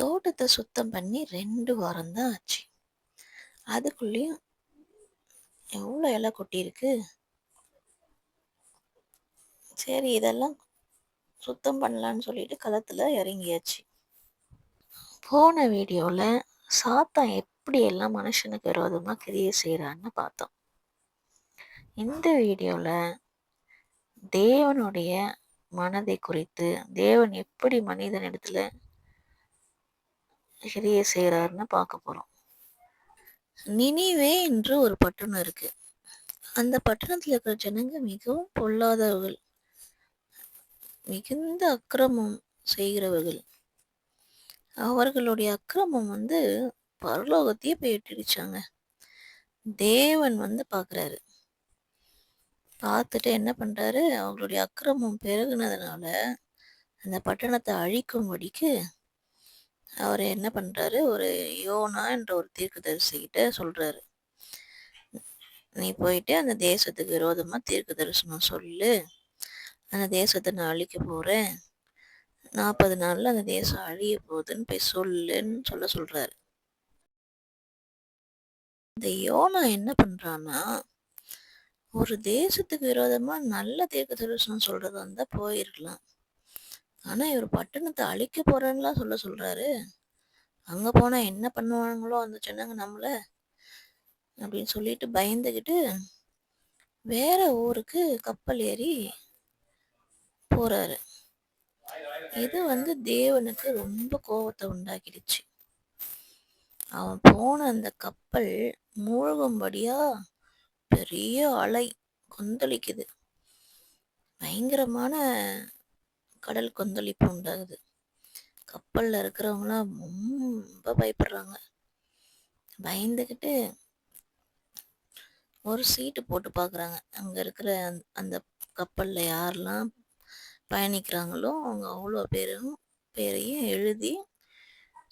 தோட்டத்தை சுத்தம் பண்ணி ரெண்டு வாரம் தான் ஆச்சு. அதுக்குள்ளேயும் எவ்வளோ இலை கொட்டியிருக்கு? சரி இதெல்லாம் சுத்தம் பண்ணலான்னு சொல்லிட்டு களத்தில் இறங்கியாச்சு. போன வீடியோவில் சாத்தான் எப்படி எல்லாம் மனுஷனுக்கு விரோதமாக கிரியை செய்கிறான்னு பார்த்தோம். இந்த வீடியோவில் தேவனுடைய மனதை குறித்து தேவன் எப்படி மனிதன் இடத்துல கிரியை செய்கிறாருன்னு பார்க்க போகிறோம் நினிவே என்று ஒரு பட்டணம் இருக்கு. அந்த பட்டணத்தில் இருக்கிற ஜனங்க மிகவும் பொல்லாதவர்கள். மிகுந்த அக்கிரமம் செய்கிறவர்கள். அவர்களுடைய அக்கிரமம் வந்து பரலோகத்தையே போய் எட்டிடுச்சாங்க தேவன் வந்து பார்க்குறாரு. பார்த்துட்டு என்ன பண்ணுறாரு அவங்களுடைய அக்கிரமம் பெருகுனதுனால அந்த பட்டணத்தை அழிக்கும்படிக்கு அவர் என்ன பண்ணுறாரு ஒரு யோனா என்ற ஒரு தீர்க்கதரிசிக்கிட்ட சொல்கிறாரு நீ போயிட்டு அந்த தேசத்துக்கு விரோதமாக தீர்க்க தரிசனம் சொல்லு. அந்த தேசத்தை நான் அழிக்க போகிறேன் நாற்பது நாளில் அந்த தேசம் அழிய போகுதுன்னு போய் சொல்லுன்னு சொல்ல சொல்கிறாரு இந்த யோனா என்ன பண்ணுறான்னா ஒரு தேசத்துக்கு விரோதமாக நல்ல தீர்க்க தரிசனம் சொல்கிறதா இருந்தால் போயிருக்கலாம். ஆனால் இவர் பட்டணத்தை அழிக்க போறேன்னுலாம் சொல்ல சொல்கிறாரு அங்கே போனால் என்ன பண்ணுவாங்களோ அந்த சொன்னாங்க நம்மளை அப்படின்னு சொல்லிட்டு பயந்துக்கிட்டு வேற ஊருக்கு கப்பல் ஏறி போறாரு. இது வந்து தேவனுக்கு ரொம்ப கோபத்தை உண்டாக்கிடுச்சு. அவன் போன அந்த கப்பல் மூழ்கும்படியா பெரிய அலை கொந்தளிக்குது. பயங்கரமான கடல் கொந்தளிப்பு உண்டாகுது. கப்பலில் இருக்கிறவங்களாம் ரொம்ப பயப்படுறாங்க. பயந்துக்கிட்டு ஒரு சீட்டு போட்டு பார்க்குறாங்க அங்கே இருக்கிற அந்த கப்பலில் யாரெல்லாம் பயணிக்கிறாங்களோ அவங்க அவ்வளோ பேரும் பேரையும் எழுதி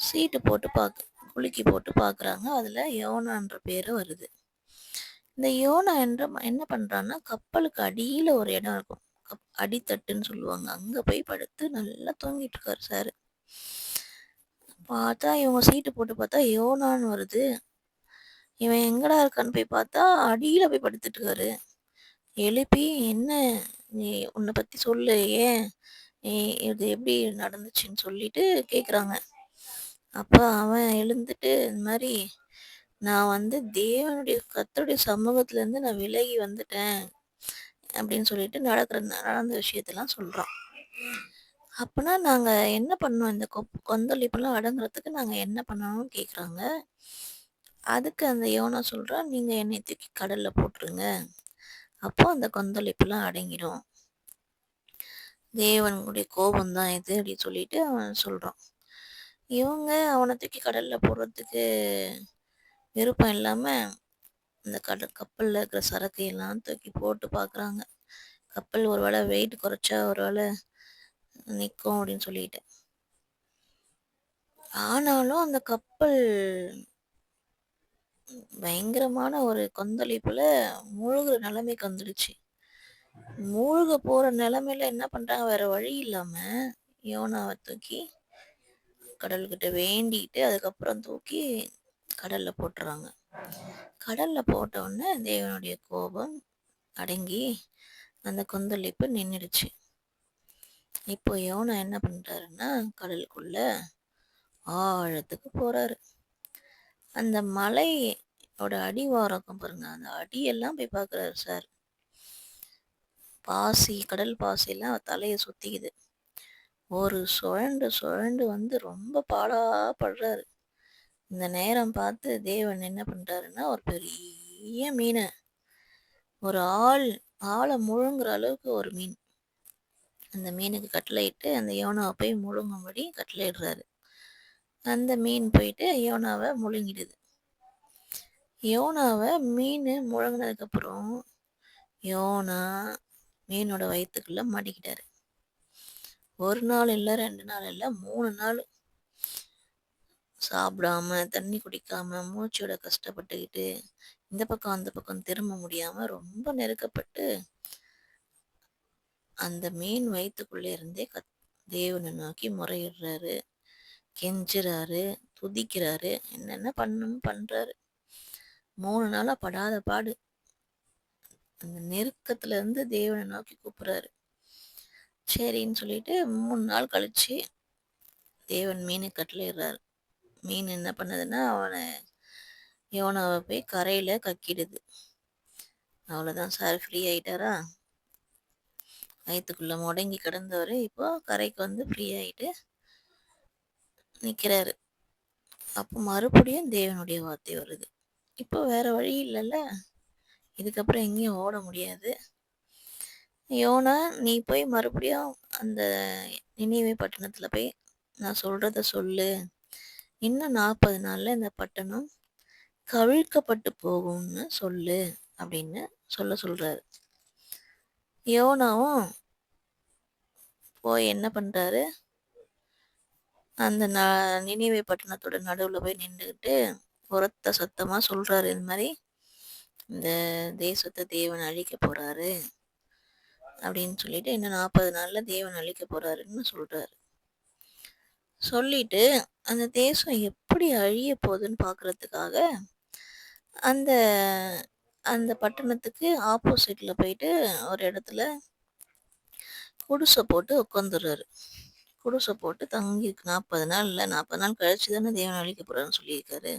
சீட்டு போட்டு பார்க்க குலுக்கி போட்டு பார்க்குறாங்க அதில் யோனான்ற பேர் வருது. இந்த யோனா என்ற என்ன பண்ணுறான்னா கப்பலுக்கு அடியில் ஒரு இடம் இருக்கும். அடித்தட்டுன்னு சொல்லுவாங்க. அங்கே போய் படுத்து நல்லா தூங்கிட்டு இருக்காரு சார். பார்த்தா இவங்க சீட்டு போட்டு பார்த்தா யோனான்னு வருது. இவன் எங்கடா இருக்கான்னு போய் பார்த்தா அடியில் போய் படுத்துட்டு இருக்காரு எழுப்பி என்ன? நீ உன்னை பற்றி சொல்லு. ஏன்? இது எப்படி நடந்துச்சுன்னு சொல்லிட்டு கேட்குறாங்க அப்போ அவன் எழுந்துட்டு இந்த மாதிரி நான் வந்து தேவனுடைய கத்தருடைய சமூகத்துலேருந்து நான் விலகி வந்துட்டேன். அப்படின்னு சொல்லிட்டு நடக்கிற நடந்த விஷயத்தெல்லாம் சொல்கிறோம் அப்போனா நாங்கள் என்ன பண்ணோம்? இந்த கொப் கொந்தளிப்பெல்லாம் அடங்குறதுக்கு நாங்கள் என்ன பண்ணணும்னு கேட்குறாங்க அதுக்கு அந்த யோனா சொல்கிறான் நீங்கள் என்னை தூக்கி கடலில் போட்டுருங்க. அப்போது அந்த கொந்தளிப்பெல்லாம் அடங்கிடும். தேவனுடைய கோபம் தான் இது அப்படின்னு சொல்லிட்டு அவன் சொல்கிறான் இவங்க அவனை தூக்கி கடலில் போடுறதுக்கு விருப்பம் இல்லாமல் அந்த கடல் கப்பலில் இருக்கிற சரக்கையெல்லாம் தூக்கி போட்டு பார்க்குறாங்க கப்பல் ஒரு வேளை வெயிட் குறைச்சா ஒரு வேளை நிற்கும் அப்படின்னு சொல்லிட்டு. ஆனாலும் அந்த கப்பல் பயங்கரமான ஒரு கொந்தளிப்புல மூழ்கிற நிலைமைக்கு வந்துடுச்சு மூழ்க போற நிலைமையில என்ன பண்றாங்க? வேற வழி இல்லாம யோனாவை தூக்கி கடல்கிட்ட வேண்டிட்டு அதுக்கப்புறம் தூக்கி கடல்ல போட்டுறாங்க. கடலில் போட்ட உடனே தேவனுடைய கோபம் அடங்கி அந்த கொந்தளிப்பு நின்றுடுச்சு இப்போ யோனா என்ன பண்ணுறாருன்னா கடலுக்குள்ள ஆழத்துக்கு போகிறாரு அந்த மலையோட அடிவாரம் பாருங்க அந்த அடியெல்லாம் போய் பார்க்குறாரு சார். பாசி கடல் பாசியெல்லாம் தலையை சுற்றிக்குது ஒரு சுழண்டு சுழண்டு வந்து ரொம்ப பாடாப்படுறாரு இந்த நேரம் பார்த்து தேவன் என்ன பண்ணுறாருன்னா ஒரு பெரிய மீனை. ஒரு ஆள் ஆளை முழுங்குற அளவுக்கு ஒரு மீன். அந்த மீனுக்கு கட்டளையிட்டு அந்த யோனாவை போய் முழுங்கும்படி கட்டளையிடுறாரு. அந்த மீன் போயிட்டு யோனாவை முழுங்கிடுது. யோனாவை மீன் முழங்கினதுக்கப்புறம் யோனா மீனோட வயிற்றுக்குள்ளே மாட்டிக்கிட்டாரு. ஒரு நாள் இல்லை ரெண்டு நாள் இல்லை மூணு நாள் சாப்பிடாம தண்ணி குடிக்காம மூச்சோட கஷ்டப்பட்டுக்கிட்டு இந்த பக்கம் அந்த பக்கம் திரும்ப முடியாம ரொம்ப நெருக்கப்பட்டு அந்த மீன் வயிற்றுக்குள்ளே இருந்தே கத் தேவனை நோக்கி முறையிடுறாரு கெஞ்சுறாரு, துதிக்கிறாரு. என்னென்ன பண்ணணுமோ பண்றாரு. 3 நாளா படாத பாடு. அந்த நெருக்கத்துலேருந்து தேவன நோக்கி கூப்பிட்றாரு சரின்னு சொல்லிட்டு 3 நாள் கழிச்சு, தேவன் மீனுக்கு கட்டளையிடுறாரு. மீன் என்ன பண்ணுதுன்னா, அவனை யோனாவ போய் கரையில கக்கிடுது. அவ்வளோதான் சார் ஃப்ரீ ஆயிட்டாரா? வயிற்றுக்குள்ளே முடங்கி கிடந்தவர் இப்போ கரைக்கு வந்து ஃப்ரீ ஆயிட்டு நிக்கிறாரு. அப்போ மறுபடியும் தேவனுடைய வார்த்தை வருது. இப்போ வேற வழி இல்லைல்ல இதுக்கப்புறம் எங்கேயும் ஓட முடியாது. யோனா, நீ போய் மறுபடியும் அந்த நினைவை பட்டணத்தில் போய் நான் சொல்கிறத சொல்லு. இன்னும் நாற்பது நாளில் இந்த பட்டணம் கவிழ்க்கப்பட்டு போகும்னு சொல்லு அப்படின்னு சொல்ல சொல்கிறாரு யோனாவும் போய் என்ன பண்ணுறாரு அந்த ந நினைவை பட்டணத்தோட நடுவில் போய் நின்றுக்கிட்டு உரத்த சத்தமாக சொல்கிறாரு இந்த மாதிரி இந்த தேசத்தை தேவன் அழிக்க போகிறாரு அப்படின்னு சொல்லிட்டு இன்னும் நாற்பது நாளில் தேவன் அழிக்க போகிறாருன்னு சொல்கிறாரு சொல்லிட்டு அந்த தேசம் எப்படி அழிய போகுதுன்னு பார்க்குறதுக்காக அந்த அந்த பட்டணத்துக்கு ஆப்போசிட்டில் போயிட்டு ஒரு இடத்துல குடிசை போட்டு உட்காந்துடுறாரு குடிசை போட்டு தங்கி 40 நாள் இல்லை நாற்பது நாள் கழிச்சு தானே தேவன் அழிக்க போகிறான்னு சொல்லியிருக்காரு.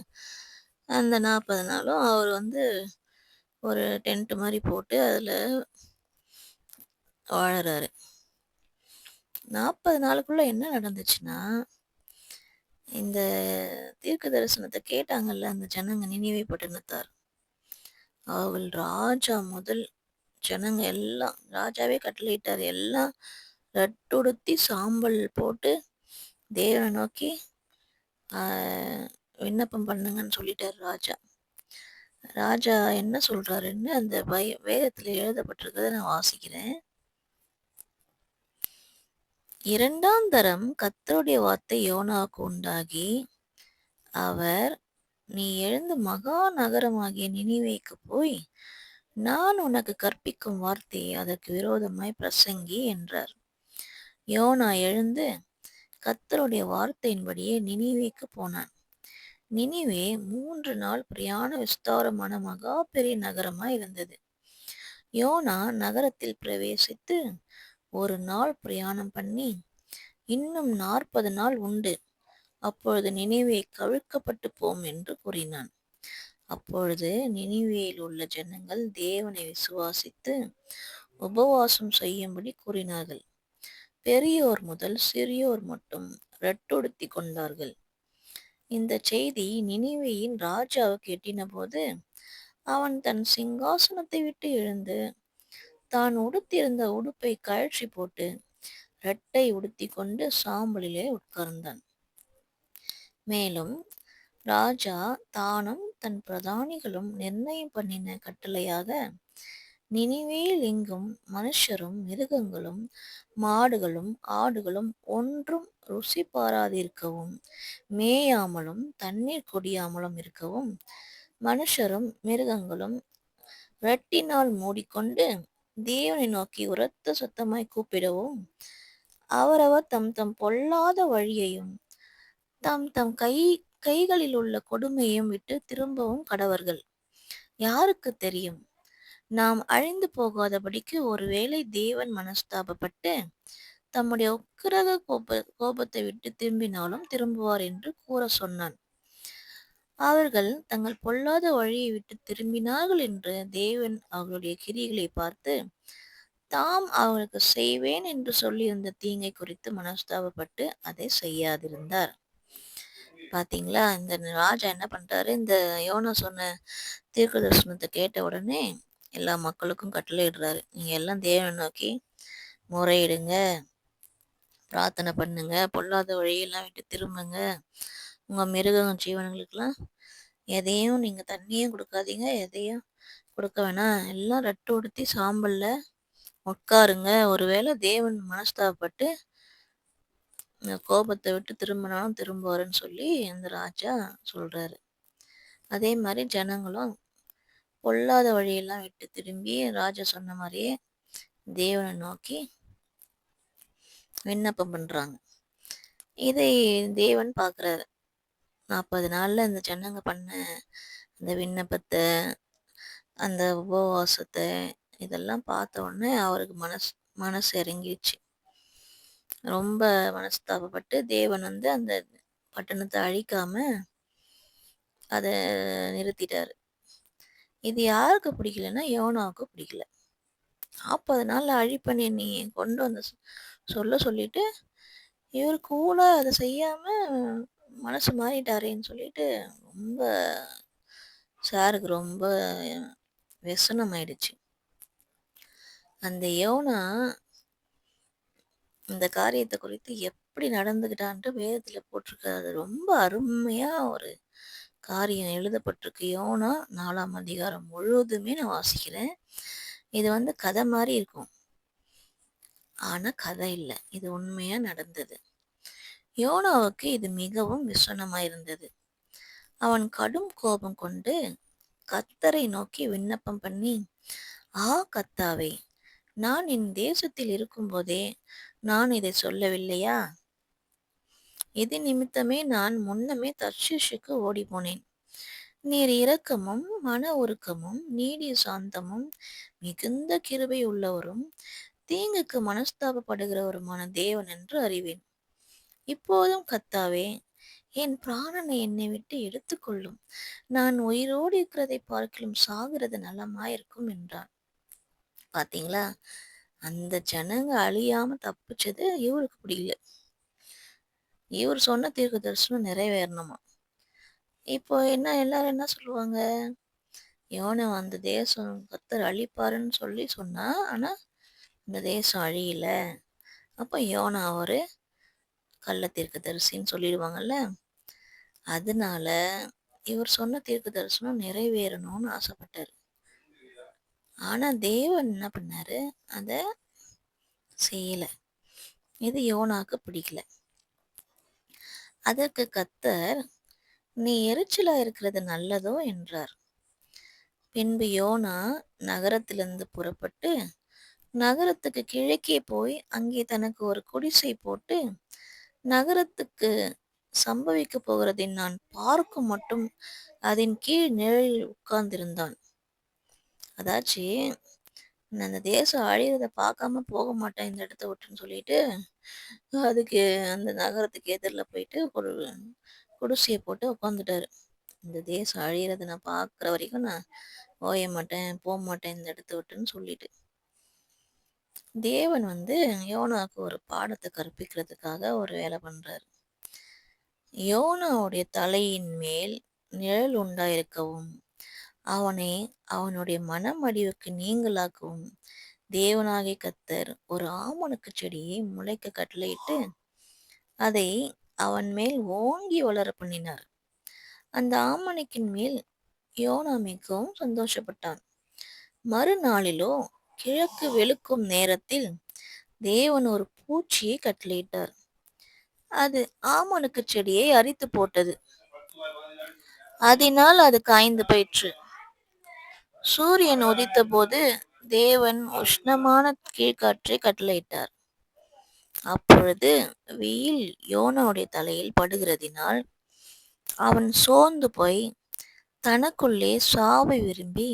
அந்த 40 நாளும் அவர் வந்து ஒரு டென்ட் மாதிரி போட்டு அதில் வாழறாரு. 40 நாளுக்குள்ள என்ன நடந்துச்சுன்னா, இந்த தீர்க்க தரிசனத்தை கேட்டாங்கல்ல அந்த ஜனங்க நினைவை பட்டினத்தார் அவள் ராஜா முதல் ஜனங்க எல்லாம் ராஜாவே கட்டளையிட்டார் எல்லாம் ரட்டுடுத்தி சாம்பல் போட்டு தேவனை நோக்கி விண்ணப்பம் பண்ணுங்கன்னு சொல்லிட்டார் ராஜா. ராஜா என்ன சொல்றாருன்னு அந்த பய வேதத்தில் எழுதப்பட்டிருக்கிறத நான் வாசிக்கிறேன். இரண்டாம் தரம் கத்தருடைய வார்த்தை யோனாவுக்கு உண்டாகி, அவர் நீ எழுந்து மகா நகரமாகிய நினைவேக்கு போய் நான் உனக்கு கற்பிக்கும் வார்த்தையை அதற்கு விரோதமாய் பிரசங்கி என்றார். யோனா எழுந்து கத்தருடைய வார்த்தையின்படியே நினைவேக்கு போனான். நினிவே மூன்று நாள் பிரயாண விஸ்தாரமான மகா பெரிய நகரமாய் இருந்தது. யோனா நகரத்தில் பிரவேசித்து ஒரு நாள் பிரயாணம் பண்ணி இன்னும் நாற்பது நாள் உண்டு அப்பொழுது நினைவே கவிழ்க்கப்பட்டு போம் என்று கூறினான். அப்பொழுது நினைவேயில் உள்ள ஜனங்கள் தேவனை விசுவாசித்து உபவாசம் செய்யும்படி கூறினார்கள். பெரியோர் முதல் சிறியோர் மட்டும் ரட்டுடுத்தி கொண்டார்கள். இந்த செய்தி நினிவேயின் ராஜாவுக்கு எட்டினபோது அவன் தன் சிங்காசனத்தை விட்டு எழுந்து தான் உடுத்தியிருந்த உடுப்பை கழற்றி போட்டு இரட்டை உடுத்தி கொண்டு சாம்பலிலே உட்கார்ந்தான். மேலும் ராஜா தானும் தன் பிரதானிகளும் நிர்ணயம் பண்ணின கட்டளையாக நினிவேயில் எங்கும் மனுஷரும் மிருகங்களும் மாடுகளும் ஆடுகளும் ஒன்றும் ருசி பாராதிருக்கவும் மேயாமலும் தண்ணீர் குடியாமலும் இருக்கவும் மனுஷரும் மிருகங்களும் இரட்டினால் மூடிக்கொண்டு தேவனை நோக்கி உரத்த சத்தமாய் கூப்பிடவும் அவரவர் தம் தம் பொல்லாத வழியையும் தம் தம் கை கைகளில் உள்ள கொடுமையும் விட்டு திரும்பவும் கடவர்கள். யாருக்கு தெரியும்? நாம் அழிந்து போகாதபடிக்கு ஒருவேளை தேவன் மனஸ்தாபப்பட்டு தம்முடைய உக்கிரக கோப கோபத்தை விட்டு திரும்பினாலும் திரும்புவார் என்று கூறச் சொன்னான். அவர்கள் தங்கள் பொல்லாத வழியை விட்டு திரும்பினார்கள் என்று தேவன் அவர்களுடைய கிரிகளை பார்த்து தாம் அவர்களுக்கு செய்வேன் என்று சொல்லியிருந்த தீங்கை குறித்து மனஸ்தாபப்பட்டு அதை செய்யாதிருந்தார். பாத்தீங்களா? இந்த ராஜா என்ன பண்றாரு, இந்த யோனா சொன்ன தீர்க்க தரிசனத்தை கேட்ட உடனே எல்லா மக்களுக்கும் கட்டளையிடுறாரு. நீங்க எல்லாம் தேவனை நோக்கி முறையிடுங்க, பிரார்த்தனை பண்ணுங்க, பொல்லாத வழியெல்லாம் விட்டு திரும்புங்க. உங்கள் மிருகம் ஜீவனங்களுக்கெல்லாம் எதையும் நீங்கள் தண்ணியும் கொடுக்காதீங்க, எதையும் கொடுக்க வேணாம். எல்லாம் ரெட்டு உடுத்தி சாம்பலில் உட்காருங்க. ஒருவேளை தேவன் மனஸ்தாபப்பட்டு கோபத்தை விட்டு திரும்பினாலும் திரும்புவாருன்னு சொல்லி அந்த ராஜா சொல்கிறாரு அதே மாதிரி ஜனங்களும் பொல்லாத வழியெல்லாம் விட்டு திரும்பி ராஜா சொன்ன மாதிரியே தேவனை நோக்கி விண்ணப்பம் பண்ணுறாங்க இதை தேவன் பார்க்குறாரு. நாற்பது நாளில் இந்த ஜனங்க பண்ண அந்த விண்ணப்பத்தை அந்த உபவாசத்தை இதெல்லாம் பார்த்த உடனே அவருக்கு மனசு மனசு இறங்கிடுச்சு ரொம்ப மனஸ்தாபப்பட்டு தேவன் வந்து அந்த பட்டணத்தை அழிக்காம அதை நிறுத்திட்டாரு. இது யாருக்கு பிடிக்கலன்னா, யோனாவுக்கு பிடிக்கல. நாற்பது நாளில் அழிப்பண்ணி நீ கொண்டு வந்து சொல்ல சொல்லிட்டு, இவர் கூட அதை செய்யாமல் மனசு மாறிட்டாரேன்னு சொல்லிட்டு, ரொம்ப சாருக்கு ரொம்ப வெசனமாயிடுச்சு. அந்த யோனா இந்த காரியத்தை குறித்து எப்படி நடந்துக்கிட்டான்ட்டு வேதத்துல போட்டிருக்கு. அது ரொம்ப அருமையா ஒரு காரியம் எழுதப்பட்டிருக்கு. யோனா நாலாம் அதிகாரம் முழுவதுமே நான் வாசிக்கிறேன். இது வந்து கதை மாதிரி இருக்கும். ஆனா கதை இல்லை இது உண்மையா நடந்தது. யோனாவுக்கு இது மிகவும் விசனமாயிருந்தது. அவன் கடும் கோபம் கொண்டு கத்தரை நோக்கி விண்ணப்பம் பண்ணி, ஆ கத்தாவே நான் என் தேசத்தில் இருக்கும்போதே நான் இதை சொல்லவில்லையா? இது நிமித்தமே நான் முன்னமே தர்ஷீசுக்கு ஓடிப்போனேன். நீர் இரக்கமும் மன உருக்கமும் நீடிய சாந்தமும் மிகுந்த கிருபை உள்ளவரும் தீங்குக்கு மனஸ்தாபப்படுகிறவருமான தேவன் என்று அறிவேன். இப்போதும் கத்தாவே என் பிராணனை என்னை விட்டு எடுத்துக்கொள்ளும். நான் உயிரோடு இருக்கிறதை பார்க்கிலும் சாகிறது நலமாயிருக்கும் என்றான். பாத்தீங்களா? அந்த ஜனங்க அழியாம தப்பிச்சது இவருக்கு பிடிக்கல. இவர் சொன்ன தீர்க்க தரிசனம் நிறைவேறணுமா. இப்போ என்ன எல்லாரும் என்ன சொல்லுவாங்க? யோனை அந்த தேசம் கத்தர் அழிப்பாருன்னு சொல்லி சொன்னா, ஆனா அந்த தேசம் அழியல. அப்போ யோனா அவரு கள்ள தீர்க்க தரிசின்னு சொல்லிடுவாங்கல்ல. அதனால இவர் சொன்ன தீர்க்க தரிசனம் நிறைவேறணும்னு ஆசைப்பட்டாரு. ஆனா தேவன் என்ன பண்ணாரு? அத செய்யல. இது யோனாக்கு பிடிக்கல. அதற்கு கத்தர் நீ எரிச்சலா இருக்கிறது நல்லதோ என்றார். பின்பு யோனா நகரத்திலிருந்து புறப்பட்டு, நகரத்துக்கு கிழக்கே போய் அங்கே தனக்கு ஒரு குடிசை போட்டு, நகரத்துக்கு சம்பவிக்கப் போகிறதை நான் பார்க்கும் மட்டும் அதன் கீழ் நிழலில் உட்கார்ந்திருந்தான். அதாச்சு, நான் அந்த தேசம் அழியிறதை பார்க்காம போக மாட்டேன் இந்த இடத்த விட்டுன்னு சொல்லிட்டு, அதுக்கு அந்த நகரத்துக்கு எதிரில் போயிட்டு ஒரு குடிசையை போட்டு உட்காந்துட்டாரு. இந்த தேசம் அழியிறதை நான் பார்க்குற வரைக்கும் நான் ஓய மாட்டேன், போக மாட்டேன் இந்த இடத்த விட்டுன்னு சொல்லிட்டு. தேவன் வந்து யோனாவுக்கு ஒரு பாடத்தை கற்பிக்கிறதுக்காக ஒரு வேலை பண்றாரு. யோனாவுடைய தலையின் மேல் நிழல் உண்டாயிருக்கவும், அவனை அவனுடைய மனமடிவுக்கு நீங்கலாக்கவும் தேவனாகிய கத்தர் ஒரு ஆமணக்கு செடியை முளைக்க கட்டளையிட்டு, அதை அவன் மேல் ஓங்கி வளர பண்ணினார். அந்த ஆமணக்கின் மேல் யோனா மிகவும் சந்தோஷப்பட்டான். மறுநாளிலோ கிழக்கு வெளுக்கும் நேரத்தில் தேவன் ஒரு பூச்சியை கட்டளையிட்டார். அது ஆமனுக்கு செடியை அரித்து போட்டது. அதனால் அது காய்ந்து போயிற்று. சூரியன் உதித்தபோது தேவன் உஷ்ணமான கீழ்காற்றை கட்டளையிட்டார். அப்பொழுது வெயில் யோனனுடைய தலையில் படுகிறதினால் அவன் சோர்ந்து போய் தனக்குள்ளே சாவை விரும்பி,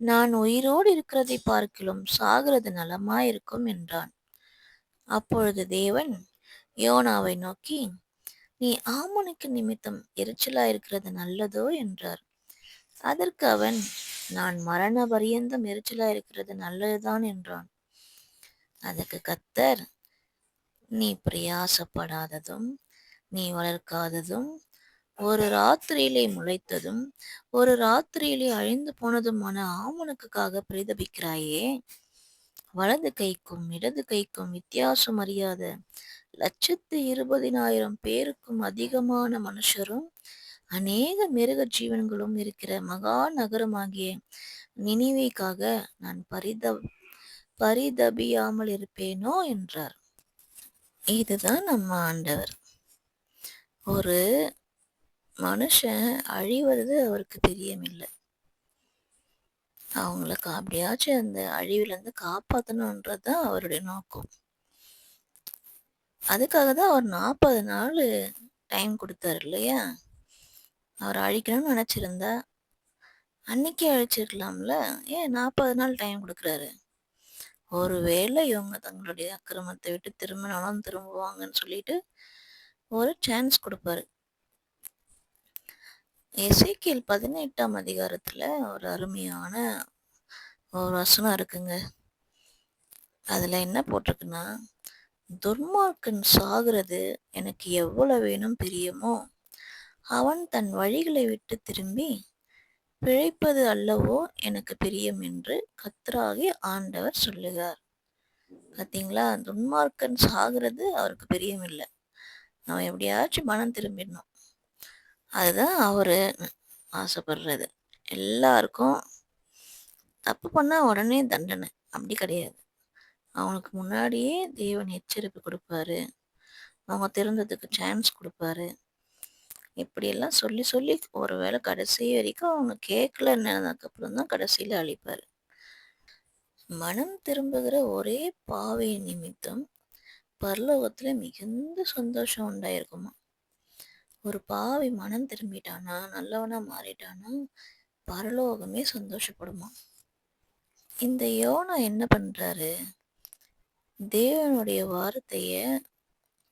நான் உயிரோடு இருக்கிறதை பார்க்கிலும் சாகிறது நலமாயிருக்கும் என்றான். அப்பொழுது தேவன் யோனாவை நோக்கி, நீ ஆமனுக்கு நிமித்தம் எரிச்சலாயிருக்கிறது நல்லதோ என்றார். அதற்கு அவன், நான் மரண பரியந்தம் எரிச்சலாயிருக்கிறது நல்லதுதான் என்றான். அதற்கு கத்தர் நீ பிரயாசப்படாததும், நீ வளர்க்காததும், ஒரு ராத்திரியிலே முளைத்ததும், ஒரு ராத்திரியிலே அழிந்து போனதுமான ஆமணக்குக்காக பரிதபிக்கிறாயே. வலது கைக்கும் இடது கைக்கும் வித்தியாசம் அறியாத லட்சத்து இருபதினாயிரம் பேருக்கும் அதிகமான மனுஷரும், அநேக மிருக ஜீவன்களும் இருக்கிற மகா நகரமாகிய நினைவைக்காக நான் பரிதப் பரிதபியாமல் இருப்பேனோ என்றார். இதுதான் நம்ம ஆண்டவர். ஒரு மனுஷன் அழிவது அவருக்கு பிரியமில்லை அவங்கள அப்படியாச்சும் அந்த அழிவுலேருந்து காப்பாற்றணுன்றது தான் அவருடைய நோக்கம். அதுக்காக தான் அவர் நாற்பது நாள் டைம் கொடுத்தாரு இல்லையா? அவர் அழிக்கணும்னு நினச்சிருந்தா அன்னைக்கே அழிச்சிருக்கலாம்ல? ஏன் நாற்பது நாள் டைம் கொடுக்குறாரு? ஒருவேளை இவங்க தங்களுடைய அக்கிரமத்தை விட்டு திரும்பினாலும் திரும்புவாங்கன்னு சொல்லிட்டு ஒரு சான்ஸ் கொடுப்பாரு. எசைக்கியல் பதினெட்டாம் அதிகாரத்தில் ஒரு அருமையான ஒரு வசனம் இருக்குங்க. அதில் என்ன போட்டிருக்குன்னா துர்மார்க்கன் சாகிறது எனக்கு எவ்வளவு வேணும் பிரியமோ அவன் தன் வழிகளை விட்டு திரும்பி பிழைப்பது அல்லவோ எனக்கு பிரியம் என்று கத்ராகி ஆண்டவர் சொல்லுகிறார். பார்த்தீங்களா துன்மார்க்கன் சாகிறது அவருக்கு பிரியம் இல்லை அவன் எப்படியாச்சும் மனம் திரும்பிடணும். அதுதான் அவர் ஆசைப்படுறது. எல்லாருக்கும் தப்பு பண்ணால் உடனே தண்டனை. அப்படி கிடையாது. அவனுக்கு முன்னாடியே தேவன் எச்சரிப்பு கொடுப்பாரு. அவங்க திருந்ததுக்கு சான்ஸ் கொடுப்பாரு. இப்படியெல்லாம் சொல்லி சொல்லி ஒரு வேளை கடைசி வரைக்கும் அவங்க கேட்கலன்னதுக்கப்புறம் தான் கடைசியில் அழிப்பார். மனம் திரும்புகிற ஒரே பாவை நிமித்தம் பரலோகத்தில் மிகுந்த சந்தோஷம் உண்டாயிருக்குமா ஒரு பாவி மனம் திரும்பிட்டானா நல்லவனா மாறிட்டானா பரலோகமே சந்தோஷப்படுமா? இந்த யோனா என்ன பண்றாரு? தேவனுடைய வார்த்தைய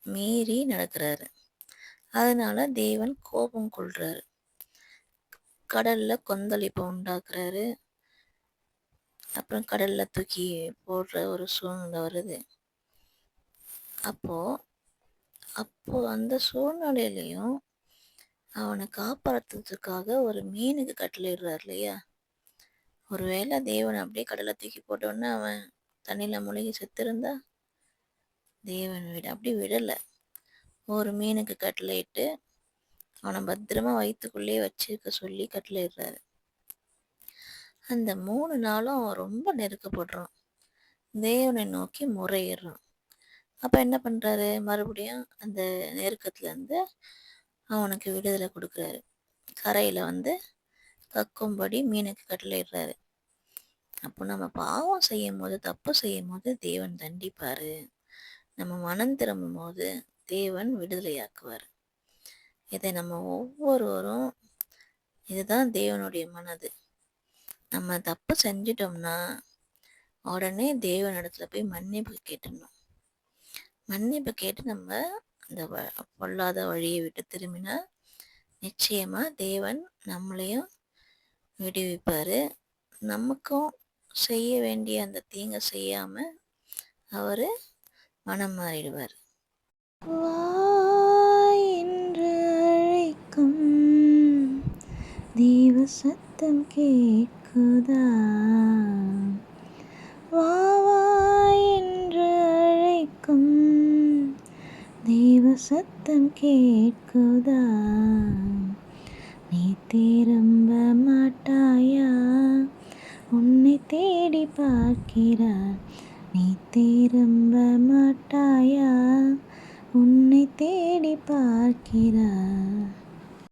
மீறி நடக்கிறாரு. அதனால தேவன் கோபம் கொள்றாரு. கடல்ல கொந்தளிப்பை உண்டாக்குறாரு. அப்புறம் கடல்ல தூக்கி போடுற ஒரு சூழ்நிலை வருது. அப்போ அப்போ அந்த சூழ்நிலையிலையும் அவனை காப்பாற்றுறதுக்காக ஒரு மீனுக்கு கட்டளையிடுறார் இல்லையா ஒருவேளை தேவன் அப்படியே கடலை தூக்கி போட்டோன்னே அவன் தண்ணியில் முழுகி செத்துருந்தா? தேவன் விட அப்படி விடலை. ஒரு மீனுக்கு கட்டளையிட்டு அவனை பத்திரமா வயிற்றுக்குள்ளேயே வச்சிருக்க சொல்லி கட்டளையிடுறாரு. அந்த மூணு நாளும் அவன் ரொம்ப நெருக்கப்படுறான். தேவனை நோக்கி முறையிடுறான். அப்போ என்ன பண்ணுறாரு மறுபடியும் அந்த நெருக்கத்துலேருந்து அவனுக்கு விடுதலை கொடுக்குறாரு. கரையில் வந்து கக்கும்படி மீனுக்கு கட்டளையிடுறாரு. அப்போ நம்ம பாவம் செய்யும் போது தப்பு செய்யும் போது தேவன் தண்டிப்பார். நம்ம மனம் திரும்பும் போது தேவன் விடுதலையாக்குவார். இதை நம்ம ஒவ்வொருவரும் இதுதான் தேவனுடைய மனது. நம்ம தப்பு செஞ்சிட்டோம்னா உடனே தேவனிடத்துல போய் மன்னிப்பு கேட்டுடணும். மன்னிப்பு கேட்டு நம்ம அந்த பொல்லாத வழியை விட்டு திரும்பினா நிச்சயமாக தேவன் நம்மளையும் விடுவிப்பார். நமக்கும் செய்ய வேண்டிய அந்த தீங்கை செய்யாமல் அவர் மனம் மாறிடுவார். என்று அழைக்கும் தெய்வ சத்தம் கேட்குதா? வா சத்தம் கேட்குதா? நீ திரும்ப மாட்டாயா? உன்னை தேடி பார்க்கிறார் நீ திரும்ப மாட்டாயா? உன்னை தேடி பார்க்கிறார்